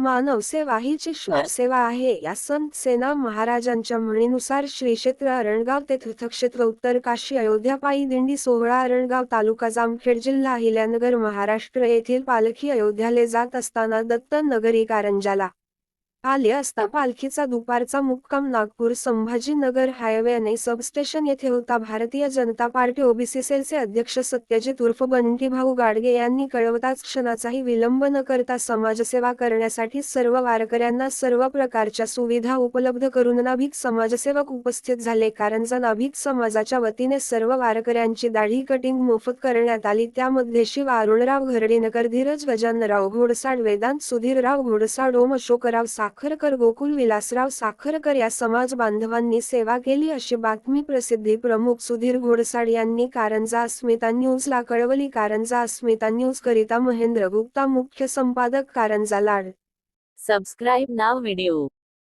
मानवसेवा हीची ईश्वर सेवा आहे या संत सेना महाराजांच्या म्हणीनुसार श्री क्षेत्र अरणगाव ते तीर्थक्षेत्र उत्तर काशी अयोध्या पायी दिंडी सोहळा अरणगाव तालुका जामखेड जिल्हा हिल्यानगर महाराष्ट्र येथील पालखी अयोध्याले जात असताना दत्त नगरी कारंजाला आले असता पालखीचा दुपारचा मुक्काम नागपूर संभाजीनगर हायवे आणि सबस्टेशन येथे होता. भारतीय जनता पार्टी ओबीसी सेलचे अध्यक्ष सत्यजित उर्फ बंटीभाऊ गाडगे यांनी कळवताच क्षणाचाही विलंब न करता समाजसेवा करण्यासाठी सर्व वारकऱ्यांना सर्व प्रकारच्या सुविधा उपलब्ध करून नाभिक समाजसेवक उपस्थित झाले. कारंजा नाभिक समाजाच्या वतीने सर्व वारकऱ्यांची दाढी कटिंग मोफत करण्यात आली त्यामध्ये शिव अरुणराव घरडेनकर धीरज गजानराव घोडसाड वेदांत सुधीरराव घोडसाड ओम अशोकराव साखरकर गोकुल विलासराव साखरकर या समाज बांधवांनी सेवा केली अशी बातमी प्रसिद्धी प्रमुख सुधीर घोडसाड यांनी कारंजा अस्मिता न्यूजला कळवली. कारंजा अस्मिता न्यूज करिता महेंद्र गुप्ता मुख्य संपादक कारंजा लाड. सबस्क्राईब नाव व्हिडिओ